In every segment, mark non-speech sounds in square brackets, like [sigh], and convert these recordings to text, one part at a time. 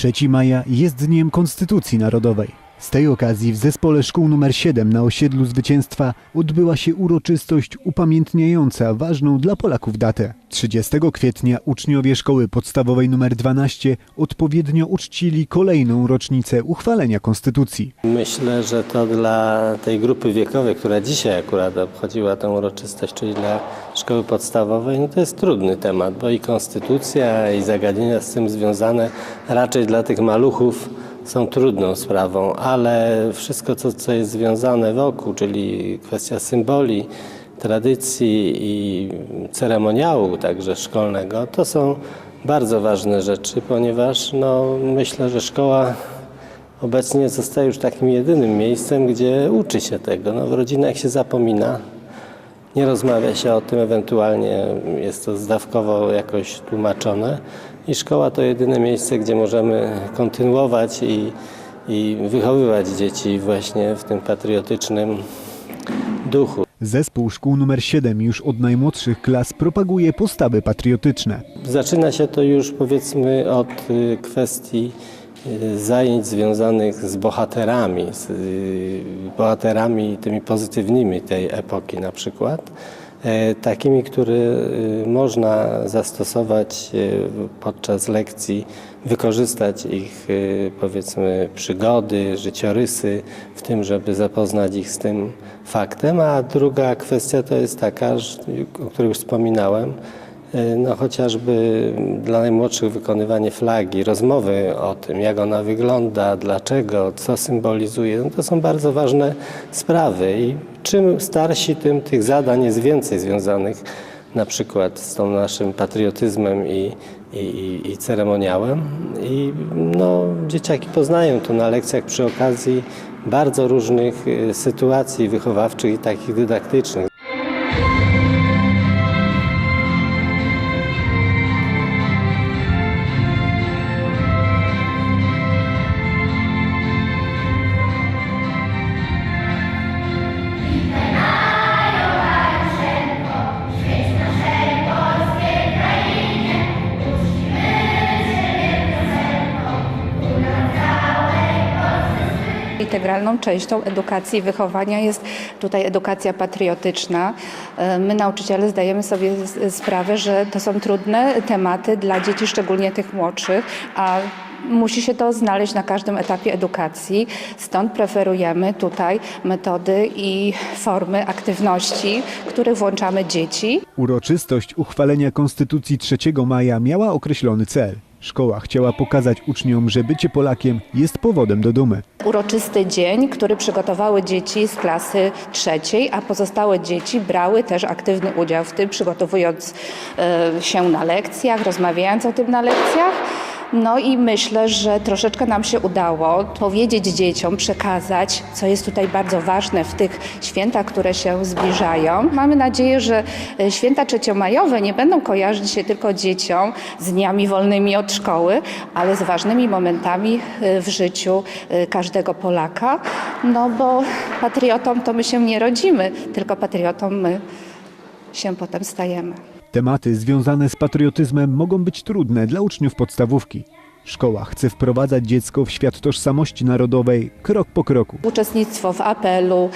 3 maja jest Dniem Konstytucji Narodowej. Z tej okazji w zespole szkół nr 7 na osiedlu Zwycięstwa odbyła się uroczystość upamiętniająca ważną dla Polaków datę. 30 kwietnia uczniowie szkoły podstawowej nr 12 odpowiednio uczcili kolejną rocznicę uchwalenia Konstytucji. Myślę, że to dla tej grupy wiekowej, która dzisiaj akurat obchodziła tę uroczystość, czyli dla szkoły podstawowej, no to jest trudny temat, bo i konstytucja, i zagadnienia z tym związane raczej dla tych maluchów są trudną sprawą, ale wszystko to, co jest związane wokół, czyli kwestia symboli, tradycji i ceremoniału także szkolnego, to są bardzo ważne rzeczy, ponieważ no, myślę, że szkoła obecnie zostaje już takim jedynym miejscem, gdzie uczy się tego. No, w rodzinach się zapomina, nie rozmawia się o tym, ewentualnie jest to zdawkowo jakoś tłumaczone i szkoła to jedyne miejsce, gdzie możemy kontynuować i, i wychowywać dzieci właśnie w tym patriotycznym duchu. Zespół szkół nr 7 już od najmłodszych klas propaguje postawy patriotyczne. Zaczyna się to już powiedzmy od y, kwestii zajęć związanych z bohaterami, z y, bohaterami tymi pozytywnymi tej epoki na przykład, e, takimi, które y, można zastosować y, podczas lekcji, wykorzystać ich y, powiedzmy przygody, życiorysy w tym, żeby zapoznać ich z tym faktem, a druga kwestia to jest taka, o której już wspominałem, no chociażby dla najmłodszych wykonywanie flagi, rozmowy o tym, jak ona wygląda, dlaczego, co symbolizuje, no to są bardzo ważne sprawy i czym starsi, tym tych zadań jest więcej związanych na przykład z tą naszym patriotyzmem i, i, i, i ceremoniałem. I no, dzieciaki poznają to na lekcjach przy okazji bardzo różnych y, sytuacji wychowawczych i takich dydaktycznych. Integralną częścią edukacji i wychowania jest tutaj edukacja patriotyczna. E, My, nauczyciele, zdajemy sobie sprawę, że to są trudne tematy dla dzieci, szczególnie tych młodszych, a musi się to znaleźć na każdym etapie edukacji. Stąd preferujemy tutaj metody i formy aktywności, w których włączamy dzieci. Uroczystość uchwalenia Konstytucji 3 maja miała określony cel. Szkoła chciała pokazać uczniom, że bycie Polakiem jest powodem do dumy. uroczysty dzień, który przygotowały dzieci z klasy trzeciej, a pozostałe dzieci brały też aktywny udział w tym, przygotowując e, się na lekcjach, rozmawiając o tym na lekcjach. No i myślę, że troszeczkę nam się udało powiedzieć dzieciom, przekazać, co jest tutaj bardzo ważne w tych świętach, które się zbliżają. Mamy nadzieję, że e, święta trzeciomajowe nie będą kojarzyć się tylko dzieciom z dniami wolnymi od szkoły, ale z ważnymi momentami e, w życiu e, każdego Polaka. No bo patriotą to my się nie rodzimy, tylko patriotą my się potem stajemy. Tematy związane z patriotyzmem mogą być trudne dla uczniów podstawówki. Szkoła chce wprowadzać dziecko w świat tożsamości narodowej krok po kroku. Uczestnictwo w apelu,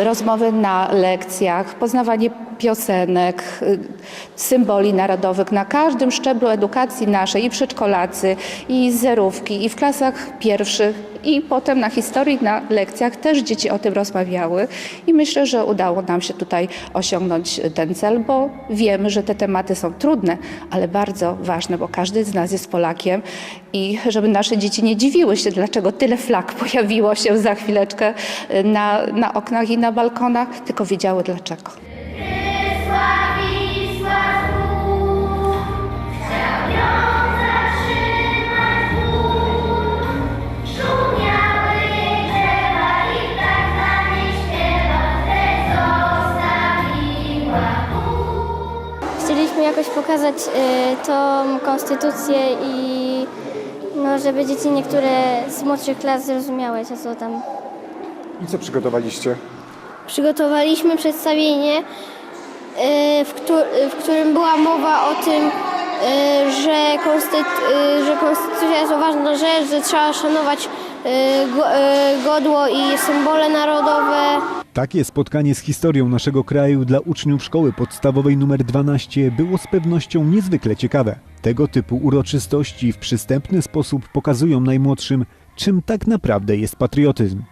y, rozmowy na lekcjach, poznawanie piosenek, y, symboli narodowych na każdym szczeblu edukacji naszej i przedszkolacy, i zerówki, i w klasach pierwszych, i potem na historii, na lekcjach też dzieci o tym rozmawiały i myślę, że udało nam się tutaj osiągnąć ten cel, bo wiemy, że te tematy są trudne, ale bardzo ważne, bo każdy z nas jest Polakiem i żeby nasze dzieci nie dziwiły się, dlaczego tyle flag [laughs] pojawiło się za chwileczkę y, na, na oknach i na balkonach, tylko wiedziały dlaczego. Chcieliśmy jakoś pokazać y, tą konstytucję i no, żeby dzieci niektóre z młodszych klas zrozumiały, co tam. I co przygotowaliście? Przygotowaliśmy przedstawienie, y, w, któ- w którym była mowa o tym, y, że, konstytu- y, że konstytucja jest ważna rzecz, że trzeba szanować y, go- y, godło i symbole narodowe. Takie spotkanie z historią naszego kraju dla uczniów szkoły podstawowej nr 12 było z pewnością niezwykle ciekawe. Tego typu uroczystości w przystępny sposób pokazują najmłodszym, czym tak naprawdę jest patriotyzm.